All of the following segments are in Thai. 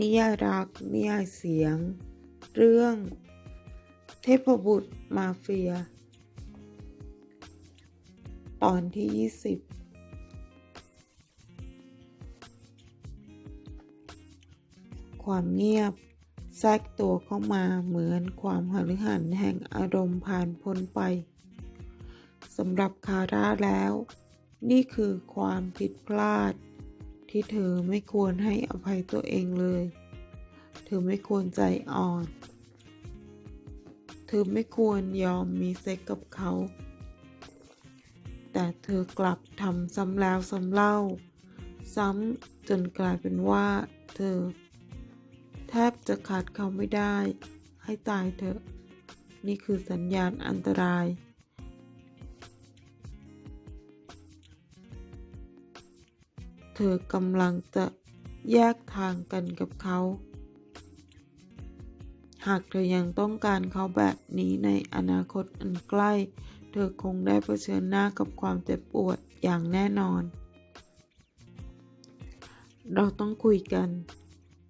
นิยายรักนิยายเสียง เรื่อง เทพบุตรมาเฟีย ตอนที่ 20 ความเงียบแทรกตัวเข้ามาเหมือนความหฤหันแห่งอารมณ์ผ่านพ้นไปสำหรับคาร่าแล้ว นี่คือความผิดพลาด ที่เธอไม่ควรให้อภัยตัวเองเลย เธอไม่ควรใจอ่อน เธอไม่ควรยอมมีเซ็กกับเขา แต่เธอกลับทำซ้ำแล้วซ้ำเล่า ซ้ำจนกลายเป็นว่า เธอ แทบจะขาดเขาไม่ได้ ให้ตายเถอะ นี่คือสัญญาณอันตราย เธอกำลังจะแยกทางกันกับเขา หากเธอยังต้องการเขาแบบนี้ในอนาคตอันใกล้ เธอคงได้เผชิญหน้ากับความเจ็บปวดอย่างแน่นอน เราต้องคุยกัน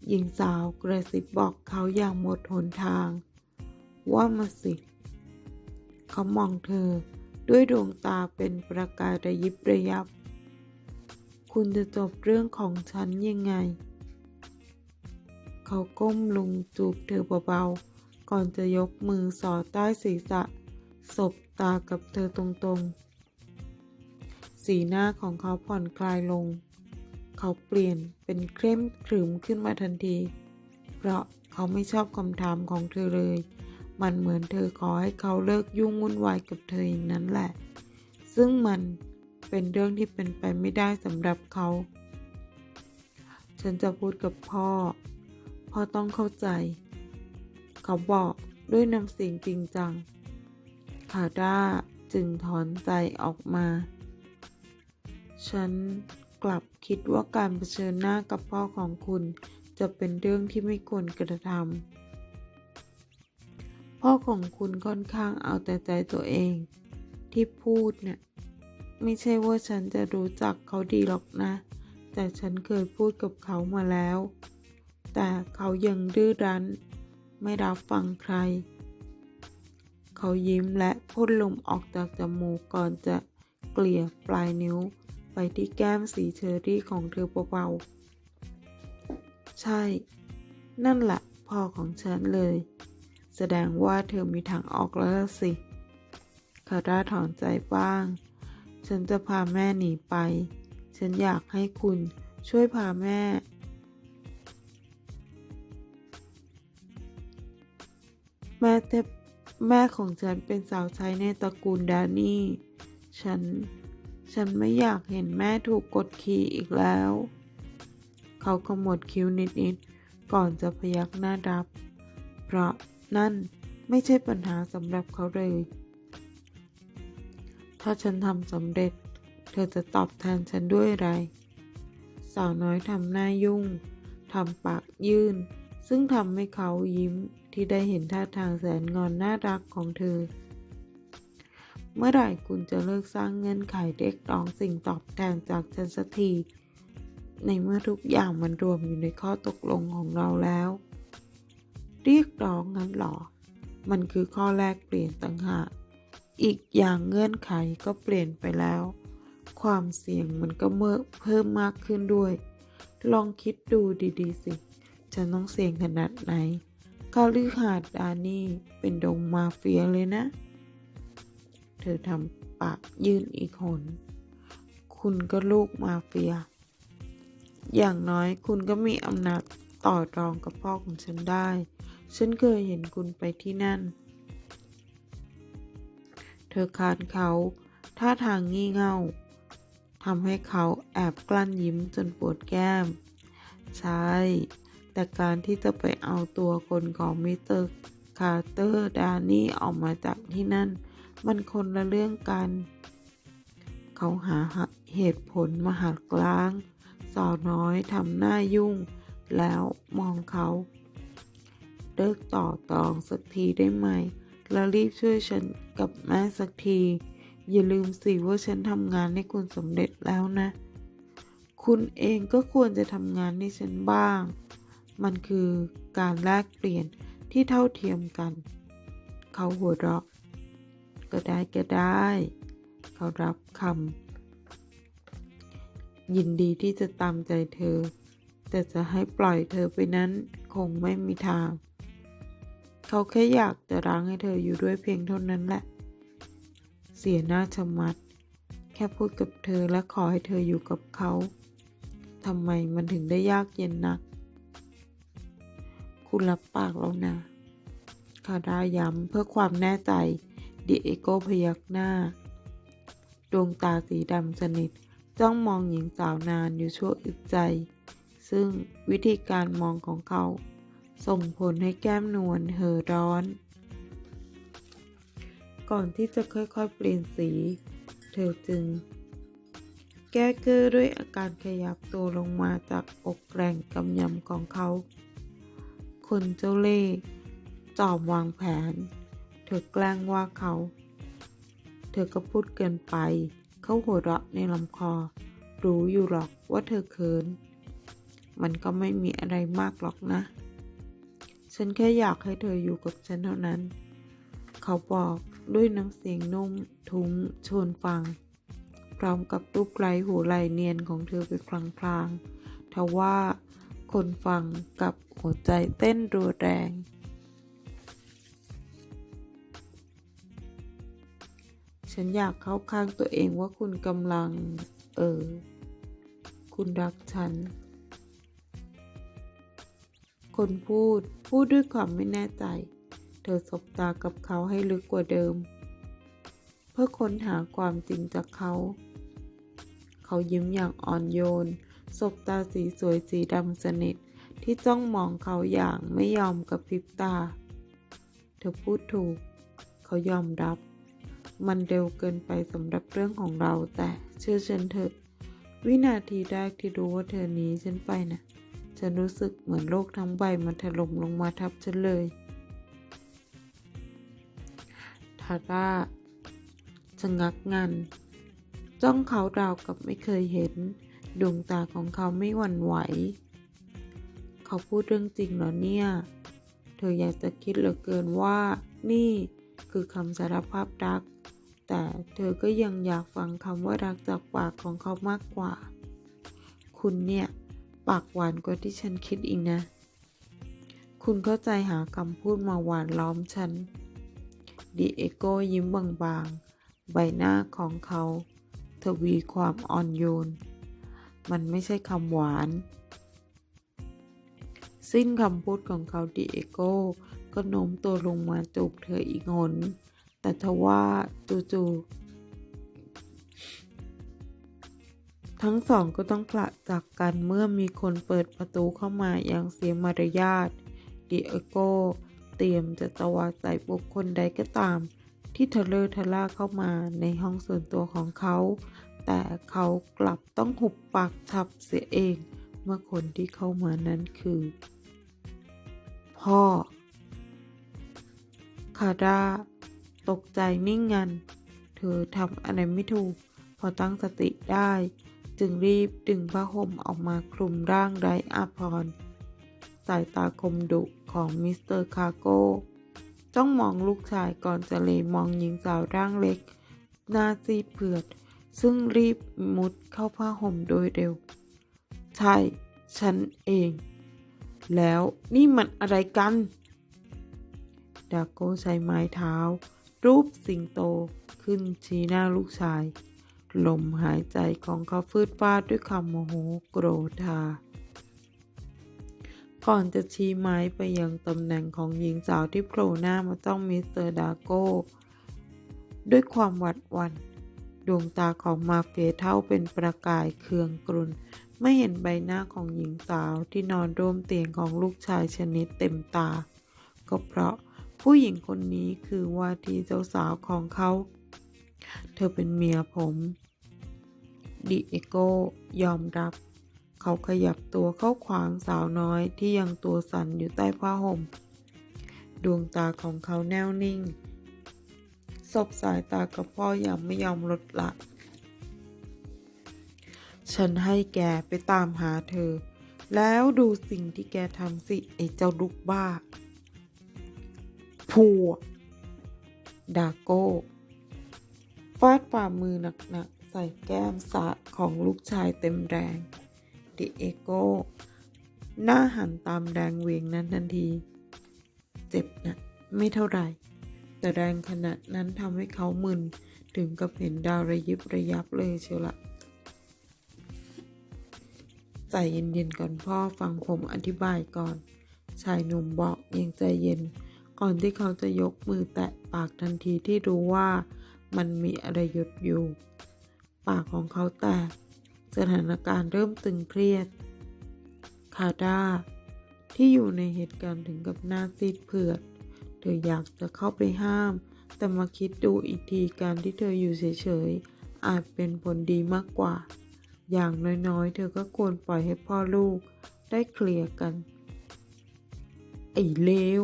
หญิงสาวกระซิบบอกเขาอย่างหมดหนทาง ว่ามาสิ เขามองเธอด้วยดวงตาเป็นประกายระยิบระยับ คุณจะจบเรื่องของฉันยังไง เขาก้มลงจูบเธอเบาๆ ก่อนจะยกมือสอดใต้ศีรษะ สบตากับเธอตรงๆ สีหน้าของเขาผ่อนคลายลง เขาเปลี่ยนเป็นเคร่มขรึมขึ้นมาทันที เพราะเขาไม่ชอบคำถามของเธอเลย มันเหมือนเธอขอให้เขาเลิกยุ่งวุ่นวายกับเธออย่างนั้นแหละ ซึ่งมัน เป็นเรื่องที่เป็นไปไม่ได้สำหรับเขา ฉันจะพูดกับพ่อ พ่อต้องเข้าใจ เขาบอกด้วยน้ำเสียงจริงจัง คาร่าจึงถอนใจออกมา ฉันกลับคิดว่าการเผชิญหน้ากับพ่อของคุณ จะเป็นเรื่องที่ไม่ควรกระทำพ่อของคุณค่อนข้างเอาแต่ใจตัวเอง ที่พูดเนี่ย ไม่ใช่ว่าฉันจะรู้จักเขาดีหรอกนะ แต่ฉันเคยพูดกับเขามาแล้ว แต่เขายังดื้อรั้น ไม่รับฟังใคร เขายิ้มและพ่นลมออกจากจมูกก่อนจะเกลี่ยปลายนิ้วไปที่แก้มสีเชอรี่ของเธอเบาๆ ใช่ นั่นแหละพ่อของฉันเลย แสดงว่าเธอมีทางออกแล้วสิคาร่าถอนใจบ้าง ฉันจะพาแม่หนีไป ฉันอยากให้คุณช่วยพาแม่ แม่เทพแม่ของฉันเป็นสาวใช้ในตระกูลดานี่ ฉัน ฉันไม่อยากเห็นแม่ถูกกดขี่อีกแล้ว เขาขมวดคิ้วนิดๆ ก่อนจะพยักหน้ารับ เพราะนั่นไม่ใช่ปัญหาสำหรับเขาเลย ถ้าฉันทำสำเร็จ เธอจะตอบแทนฉันด้วยอะไร สาวน้อยทำหน้ายุ่งทำปากยื่น ซึ่งทำให้เขายิ้มที่ได้เห็นท่าทางแสนงอนน่ารักของเธอ เมื่อไหร่คุณจะเลิกสร้างเงื่อนไขเรียกร้องสิ่งตอบแทนจากฉันสักทีในเมื่อทุกอย่างมันรวมอยู่ในข้อตกลงของเราแล้ว เรียกร้องงั้นหรอ มันคือข้อแรกเปลี่ยนต่างหาก อีกอย่างเงื่อนไขก็เปลี่ยนไปแล้ว ความเสี่ยงมันก็เมื่อเพิ่มมากขึ้นด้วย ลองคิดดูดีๆสิ ฉันต้องเสี่ยงขนาดไหนคาลือหาดดานี่เป็นดงมาเฟียเลยนะ เธอทำปากยื่นอีกหน คุณก็ลูกมาเฟีย อย่างน้อยคุณก็มีอำนาจต่อรองกับพ่อของฉันได้ ฉันเคยเห็นคุณไปที่นั่น เธอคานเขาท่าทางงี่เง่าทำให้เขาแอบกลั้นยิ้มจนปวดแก้ม ใช่ แต่การที่จะไปเอาตัวคนของมิสเตอร์คาร์เตอร์ดานี่ออกมาจากที่นั่น มันคนละเรื่องกัน เขาหาเหตุผลมาหักล้าง สาวน้อยทำหน้ายุ่ง แล้วมองเขาเลิกต่อตรองสักทีได้ไหม แล้วรีบช่วยฉันกับแม่สักที อย่าลืมสิว่าฉันทำงานให้คุณสำเร็จแล้วนะ คุณเองก็ควรจะทำงานให้ฉันบ้าง มันคือการแลกเปลี่ยนที่เท่าเทียมกัน เขาหัวเราะก็ได้ก็ได้ เขารับคำยินดีที่จะตามใจเธอ แต่จะให้ปล่อยเธอไปนั้นคงไม่มีทาง เขาแค่อยากจะร้างให้เธออยู่ด้วยเพียงเท่านั้นแหละ เสียหน้าชะมัด แค่พูดกับเธอและขอให้เธออยู่กับเขาทำไมมันถึงได้ยากเย็นนัก คุณรับปากแล้วนะคาราย้ำเพื่อความแน่ใจดิเอโกพยักหน้า ดวงตาสีดำสนิทจ้องมองหญิงสาวนานอยู่ชั่วอึดใจ ซึ่งวิธีการมองของเขา ส่งผลให้แก้มนวลเห่อร้อน ก่อนที่จะค่อยๆเปลี่ยนสี เธอจึง แก้เกอร์ด้วยอาการขยับตัวลงมาจากอกแกร่งกำยำของเขา คนเจ้าเล่ห์จอมวางแผน เธอแกล้งว่าเขา เธอก็พูดเกินไป เขาหัวเราะในลำคอ รู้อยู่หรอกว่าเธอเขิน มันก็ไม่มีอะไรมากหรอกนะ ฉันแค่อยากให้เธออยู่กับฉันเท่านั้น เขาบอกด้วยน้ำเสียงนุ่มทุ้มชวนฟัง พร้อมกับรูปไร้หูไหลเนียนของเธอไปพลางๆทว่าคนฟังกับหัวใจเต้นรัวแรง ฉันอยากเข้าข้างตัวเองว่าคุณกำลัง เออ คุณรักฉัน คนพูด พูดด้วยความไม่แน่ใจ เธอสบตากับเขาให้ลึกกว่าเดิม เพื่อค้นหาความจริงจากเขา เขายิ้มอย่างอ่อนโยน สบตาสีสวยสีดำสนิทที่จ้องมองเขาอย่างไม่ยอมกระพริบตา เธอพูดถูก เขายอมรับ มันเร็วเกินไปสำหรับเรื่องของเราแต่เชื่อฉันเถอะ วินาทีแรกที่รู้ว่าเธอหนีฉันไปนะ่ะ ฉันรู้สึกเหมือนโลกทั้งใบมันถล่มลงมาทับฉันเลย ทาร่าชะงักงัน จ้องเขาราวกับไม่เคยเห็น ดวงตาของเขาไม่หวั่นไหว เขาพูดเรื่องจริงเหรอเนี่ย เธออยากจะคิดเหลือเกินว่า นี่คือคำสารภาพรัก แต่เธอก็ยังอยากฟังคำว่ารักจากปากของเขามากกว่า คุณเนี่ย ปากหวานกว่าที่ฉันคิดอีกนะ คุณเข้าใจหาคำพูดมาหวานล้อมฉัน ดิเอโกยิ้มบางๆ ใบหน้าของเขาทวีความอ่อนโยน มันไม่ใช่คำหวาน สิ้นคำพูดของเขาดิเอโกก็โน้มตัวลงมาจูบเธออีกหน แต่ทว่าจู่ๆ ทั้งสองก็ต้องผละจากกันเมื่อมีคนเปิดประตูเข้ามาอย่างเสียมารยาทดิเอโกเตรียมจะตวาดใส่บุคคลใดก็ตาม ที่ทะเลอทะล่าเข้ามาในห้องส่วนตัวของเขา แต่เขากลับต้องหุบปากฉับเสียเอง เมื่อคนที่เข้ามานั้นคือ พ่อ คาราตกใจนิ่งงัน เธอทำอะไรไม่ถูก พอตั้งสติได้ จึงรีบดึงผ้าห่มออกมาคลุมร่างไร้อาภรสายตาคมดุของมิสเตอร์คาโก้จ้องมองลูกชายก่อนจะเลยมองหญิงสาวร่างเล็ก หน้าซีดเผือด ซึ่งรีบมุดเข้าผ้าห่มโดยเร็ว ใช่ ฉันเอง แล้วนี่มันอะไรกัน ดาโก้ใช้ไม้เท้า รูปสิงโตขึ้นชี้หน้าลูกชาย ลมหายใจของเขาฟืดฟาดด้วยคำโมโหโกรธา ก่อนจะชี้ไม้ไปยังตำแหน่งของหญิงสาวที่โผล่หน้ามาจ้องมิสเตอร์ดาโก้ ด้วยความหวัดหวัน่นดวงตาของมาเฟียเท่าเป็นประกายเคืองกรุนไม่เห็นใบหน้าของหญิงสาวที่นอนร่วมเตียงของลูกชายชนิดเต็มตา ก็เพราะผู้หญิงคนนี้คือว่าที่เจ้าสาวของเขา เธอเป็นเมียผม ดิเอโกยอมรับ เขาขยับตัวเข้าขวางสาวน้อยที่ยังตัวสั่นอยู่ใต้ผ้าห่ม ดวงตาของเขาแน่วนิ่ง สบสายตากับพ่ออย่างไม่ยอมลดละ ฉันให้แกไปตามหาเธอ แล้วดูสิ่งที่แกทำสิไอ้เจ้าลูกบ้าพัวดาโก้ฟาดฝ่ามือหนักๆ ใส่แก้มสะของลูกชายเต็มแรงดิเอโก้หน้าหันตามแรงเวงนั้นทันที เจ็บนะไม่เท่าไหร่ แต่แรงขนาดนั้นทำให้เขามึน ถึงกับเห็นดาวระยิบระยับเลยเชียวละใจเย็นๆก่อนพ่อฟังผมอธิบายก่อน ชายหนุ่มบอกยังใจเย็น ก่อนที่เขาจะยกมือแตะปากทันทีที่รู้ว่ามันมีอะไรหยุดอยู่ ปากของเขาแตก สถานการณ์เริ่มตึงเครียด คาดาที่อยู่ในเหตุการณ์ถึงกับหน้าซีดเผือด เธออยากจะเข้าไปห้าม แต่มาคิดดูอีกทีการที่เธออยู่เฉยๆ อาจเป็นผลดีมากกว่า อย่างน้อยๆ เธอก็ควรปล่อยให้พ่อลูกได้เคลียร์กัน ไอ้เลว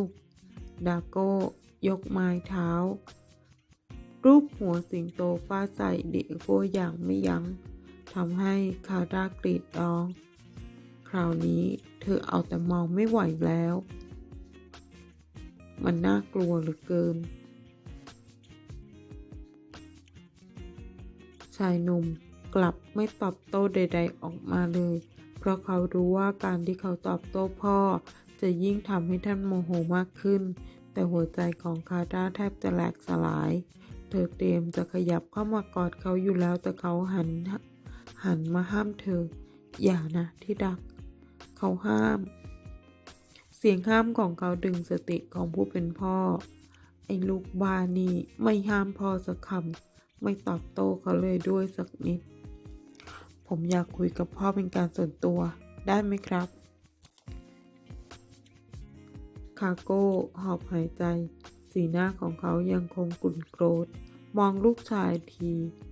ดาโก้ ยกไม้เท้า รูปหัวสิงโตฟาใส่เดโก้อย่างไม่ยัง้งทำให้คาดากรีดร้อง คราวนี้เธอเอาแต่มองไม่ไหวแล้ว มันน่ากลัวเหลือเกิน ชายหนุ่มกลับไม่ตอบโต้ใด ๆ ออกมาเลย เพราะเขารู้ว่าการที่เขาตอบโต้พ่อ จะยิ่งทำให้ท่านโมโหมากขึ้น แต่หัวใจของคาดาแทบจะแหลกสลาย เธอเตรียมจะขยับเข้ามากอดเขาอยู่แล้วแต่เขาหันหันมาห้ามเธอ อย่านะที่ดัก เขาห้าม เสียงห้ามของเขาดึงสติของผู้เป็นพ่อ ไอ้ลูกบานี่ไม่ห้ามพ่อสักคำไม่ตอบโต้เขาเลยด้วยสักนิด ผมอยากคุยกับพ่อเป็นการส่วนตัวได้ไหมครับ คาโก้หอบหายใจ สีหน้าของเขายังคงกุ่นโกรธ มองลูกชายที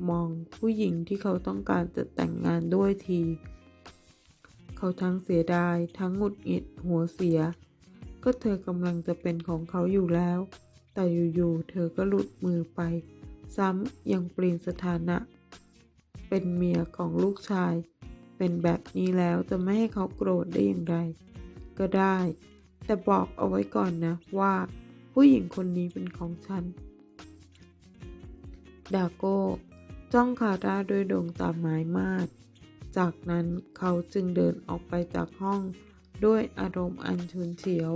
มองผู้หญิงที่เขาต้องการจะแต่งงานด้วยที เขาทั้งเสียดาย ทั้งหงุดหงิดหัวเสีย ก็เธอกำลังจะเป็นของเขาอยู่แล้ว แต่อยู่ๆเธอก็หลุดมือไป ซ้ำยังเปลี่ยนสถานะ เป็นเมียของลูกชาย เป็นแบบนี้แล้วจะไม่ให้เขาโกรธได้อย่างไร ก็ได้ แต่บอกเอาไว้ก่อนนะว่า ผู้หญิงคนนี้เป็นของฉัน ดาโก้จ้องคาดาด้วยดวงตาหมายมากจากนั้นเขาจึงเดินออกไปจากห้องด้วยอารมณ์อันชุนเฉียว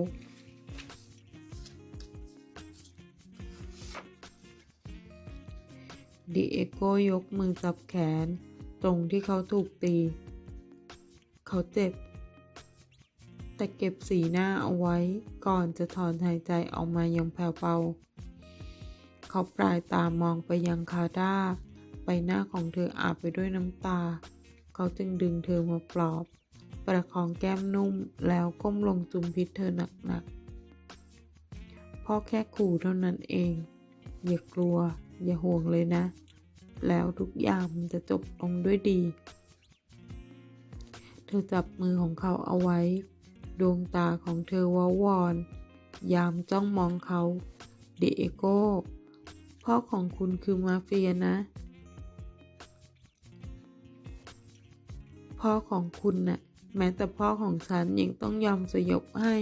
ดิเอโกยกมือจับแขน ตรงที่เขาถูกตี เขาเจ็บ แต่เก็บสีหน้าเอาไว้ก่อนจะถอนหายใจออกมาอย่างแผ่วเบาเขาปลายตามองไปยังคาด้าใบหน้าของเธออาบไปด้วยน้ำตา เขาจึงดึงเธอมาปลอบ ประคองแก้มนุ่มแล้วก้มลงจุมพิษเธอหนักๆพ่อแค่ขู่เท่านั้นเอง อย่ากลัว อย่าห่วงเลยนะ แล้วทุกอย่างมันจะจบลงด้วยดี เธอจับมือของเขาเอาไว้ ดวงตาของเธอวาวอน ยามจ้องมองเขา เดเอโก้ พ่อของคุณคือมาเฟียนะ พ่อของคุณน่ะ แม้แต่พ่อของฉันยังต้องยอมสยบให้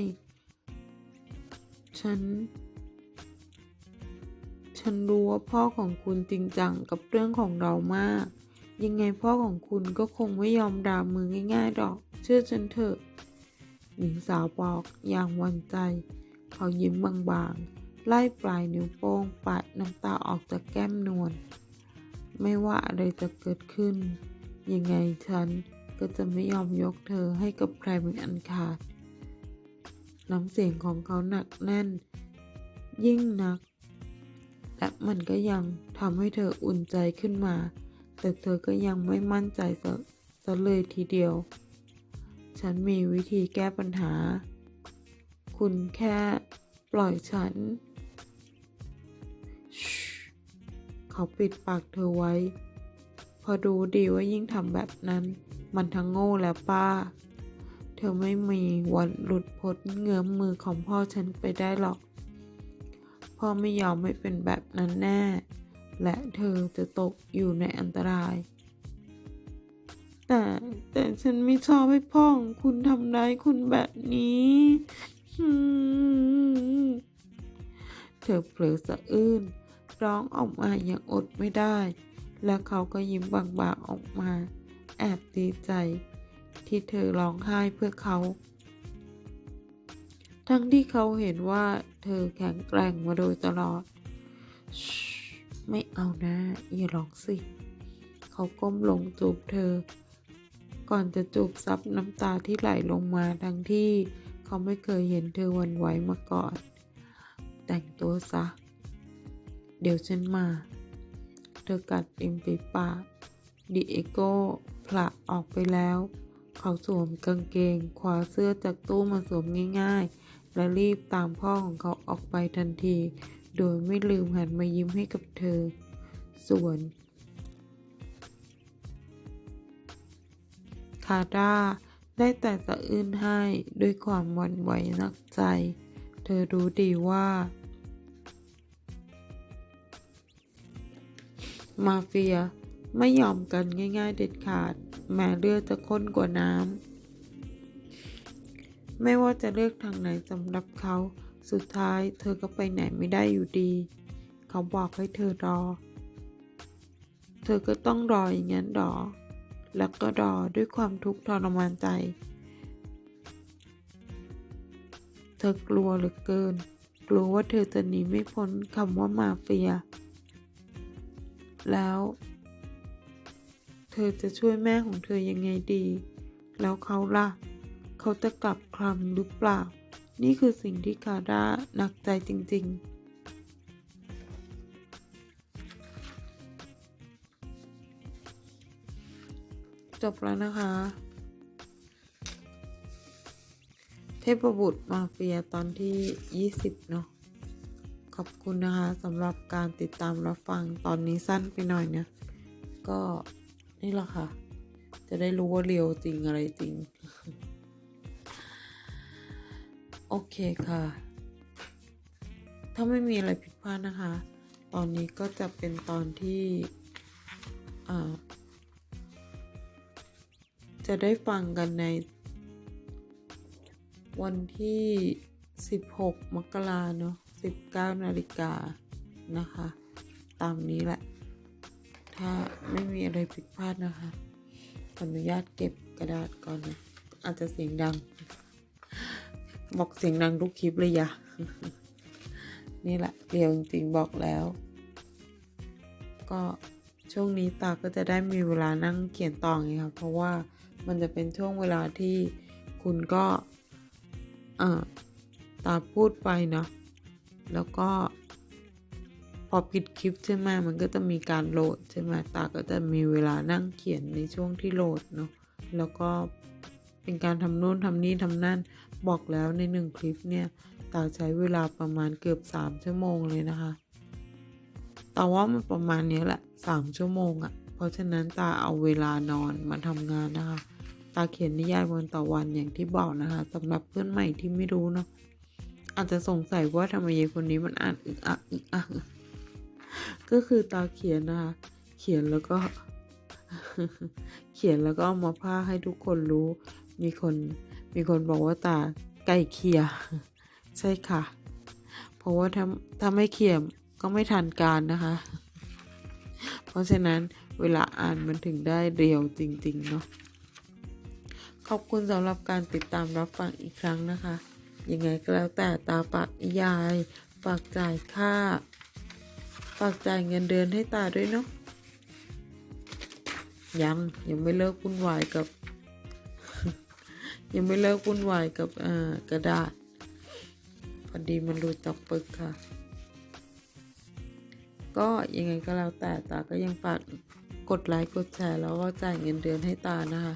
ฉัน ฉันรู้ว่าพ่อของคุณจริงจังกับเรื่องของเรามาก ยังไงพ่อของคุณก็คงไม่ยอมด่ามือง่ายๆดอก เชื่อฉันเถอะ หญิงสาวบอกอย่างหวันใจ เขายิ้มบางๆ ไล่ปลายนิ้วโป้งปัดน้ำตาออกจากแก้มนวล ไม่ว่าอะไรจะเกิดขึ้น ยังไงฉันก็จะไม่ยอมยกเธอให้กับใครเป็นอันขาด น้ำเสียงของเขาหนักแน่น ยิ่งนัก และมันก็ยังทำให้เธออุ่นใจขึ้นมา แต่เธอก็ยังไม่มั่นใจซะซะเลยทีเดียว ฉันมีวิธีแก้ปัญหา คุณแค่ปล่อยฉันชเขาปิดปากเธอไว้ พอรู้ดีว่ายิ่งทำแบบนั้น มันทั้งโง่และป้า เธอไม่มีวันหลุดพ้นเงื้อมมือของพ่อฉันไปได้หรอก พ่อไม่ยอมไม่เป็นแบบนั้นแน่ และเธอจะตกอยู่ในอันตราย แต่แต่ฉันไม่ชอบให้พ่อของคุณทำร้ายคุณแบบนี้เธอเผลอสะอื้นร้องออกมาอย่างอดไม่ได้ แล้วเขาก็ยิ้มบางๆออกมา แอบดีใจ ที่เธอร้องไห้เพื่อเขา ทั้งที่เขาเห็นว่าเธอแข็งแกร่งมาโดยตลอด ไม่เอานะ อย่าร้องสิ เขาก้มลงจูบเธอ ก่อนจะจูบซับน้ำตาที่ไหลลงมาทั้งที่เขาไม่เคยเห็นเธอวันไหวมาก่อน แต่งตัวซะ เดี๋ยวฉันมา เธอกัดริมฝีปากดิเอโก้ผละออกไปแล้ว เขาสวมกางเกงคว้าเสื้อจากตู้มาสวมง่ายๆ และรีบตามพ่อของเขาออกไปทันที โดยไม่ลืมหันมายิ้มให้กับเธอ ส่วน คาด้าได้แต่สะอื้นให้ด้วยความหวั่นไหวนักใจ เธอรู้ดีว่า มาเฟียไม่ยอมกันง่ายๆเด็ดขาด แม้เลือดจะข้นกว่าน้ำ ไม่ว่าจะเลือกทางไหนสำหรับเขา สุดท้ายเธอก็ไปไหนไม่ได้อยู่ดี เขาบอกให้เธอรอ เธอก็ต้องรออย่างนั้นหรอ แล้วก็รอด้วยความทุกข์ทรมานใจ เธอกลัวเหลือเกิน กลัวว่าเธอจะหนีไม่พ้นคำว่ามาเฟีย แล้ว เธอจะช่วยแม่ของเธอยังไงดี แล้วเขาล่ะ เขาจะกลับคลำหรือเปล่า นี่คือสิ่งที่คาร่าหนักใจจริง ๆ จบแล้วนะคะ เทพบุตรมาเฟียตอนที่ 20 เนาะขอบคุณนะคะสำหรับการติดตามรับฟังตอนนี้สั้นไปหน่อยเนี่ยก็นี่แหละค่ะ จะได้รู้ว่าเรียวจริงอะไรจริง โอเคค่ะ ถ้าไม่มีอะไรผิดพลาดนะคะ ตอนนี้ก็จะเป็นตอนที่อ่า จะได้ฟังกันใน วันที่ 16 มกราเนาะ19 นาฬิกานะคะ ตามนี้แหละ ถ้าไม่มีอะไรผิดพลาดนะคะ ขออนุญาตเก็บกระดาษก่อนนะ อาจจะเสียงดัง บอกเสียงดังทุกคลิปเลยย่านี่แหละเรียวจริงบอกแล้ว ก็ช่วงนี้ตาก็จะได้มีเวลานั่งเขียนต่อไงครับเพราะว่า มันจะเป็นช่วงเวลาที่คุณก็ตาพูดไปเนาะแล้วก็พอปิดคลิปใช่ไหมมันก็จะมีการโหลดใช่ไหมตาก็จะมีเวลานั่งเขียนในช่วงที่โหลดเนาะแล้วก็เป็นการทำนู่นทำนี่ทำนั่นบอกแล้วในหนึ่งคลิปเนี่ยตาใช้เวลาประมาณเกือบสามชั่วโมงเลยนะคะแตาว่ามันประมาณนี้แหละสามชั่วโมงอะ่ะ เพราะฉะนั้นตาเอาเวลานอนมาทำงานนะคะ ตาเขียนนิยายวันต่อวันอย่างที่บอกนะคะสำหรับเพื่อนใหม่ที่ไม่รู้เนาะอาจจะสงสัยว่าทำไมยายคนนี้มันอ่านอึกอักอึกอักก็คือตาเขียนนะคะเขียนแล้วก็ เขียนแล้วก็เอามาพาให้ทุกคนรู้ มีคนมีคนบอกว่าตาใกล้เคียใช่ค่ะ เพราะว่าถ้าถ้าไม่เขียมก็ไม่ทันการนะคะ เพราะฉะนั้นเวลาอ่านมันถึงได้เรียวจริง ๆ เนาะ ขอบคุณสำหรับการติดตามรับฟังอีกครั้งนะคะ ยังไงก็แล้วแต่ตาปากยาย ฝากจ่ายค่า ฝากจ่ายเงินเดือนให้ตาด้วยเนาะ ยังยังไม่เลิกวุ่นวายกับ ยังไม่เลิกวุ่นวายกับกระดาษ พอดีมันรูดจากปึกค่ะ ก็ยังไงก็แล้วแต่ตาก็ยังฝากกดไลค์กดแชร์แล้วก็จ่ายเงินเดือนให้ตานะคะ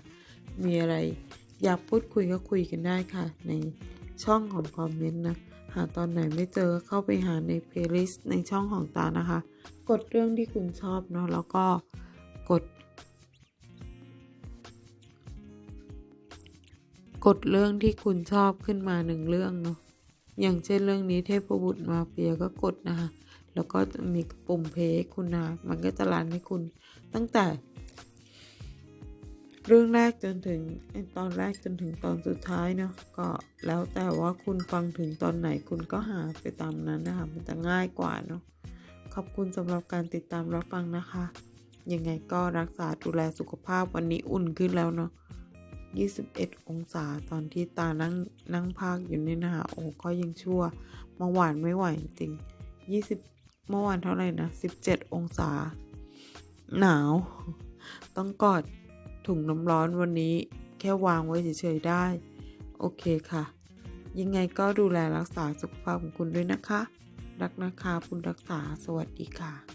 มีอะไรอยากพูดคุยก็คุยกันได้ค่ะ ในช่องของคอมเมนต์นะ หาตอนไหนไม่เจอเข้าไปหาในเพลย์ลิสต์ในช่องของตานะคะ กดเรื่องที่คุณชอบเนาะแล้วก็กด กดเรื่องที่คุณชอบขึ้นมาหนึ่งเรื่องเนาะอย่างเช่นเรื่องนี้เทพบุตรมาเฟียก็กดนะคะแล้วก็จะมีปุ่มเพย์คุณนะมันก็จะรันให้คุณตั้งแต่ เรื่องแรกจนถึงตอนแรกจนถึงตอนสุดท้ายเนาะก็แล้วแต่ว่าคุณฟังถึงตอนไหนคุณก็หาไปตามนั้นนะคะมันจะง่ายกว่าเนาะขอบคุณสำหรับการติดตามรับฟังนะคะ ยังไงก็รักษาดูแลสุขภาพวันนี้อุ่นขึ้นแล้วเนาะ21 องศาตอนที่ตานั่งนั่งพากอยู่นี่นะคะโอ้ก็ยังชั่วเมื่อวานไม่ไหวจริง 20 เมื่อวานเท่าไหร่นะ 17 องศา หนาว ต้องกอด ถุงน้ำร้อนวันนี้ แค่วางไว้เฉยๆได้ โอเคค่ะ ยังไงก็ดูแลรักษาสุขภาพของคุณด้วยนะคะ รักนะคะคุณรักษาสวัสดีค่ะ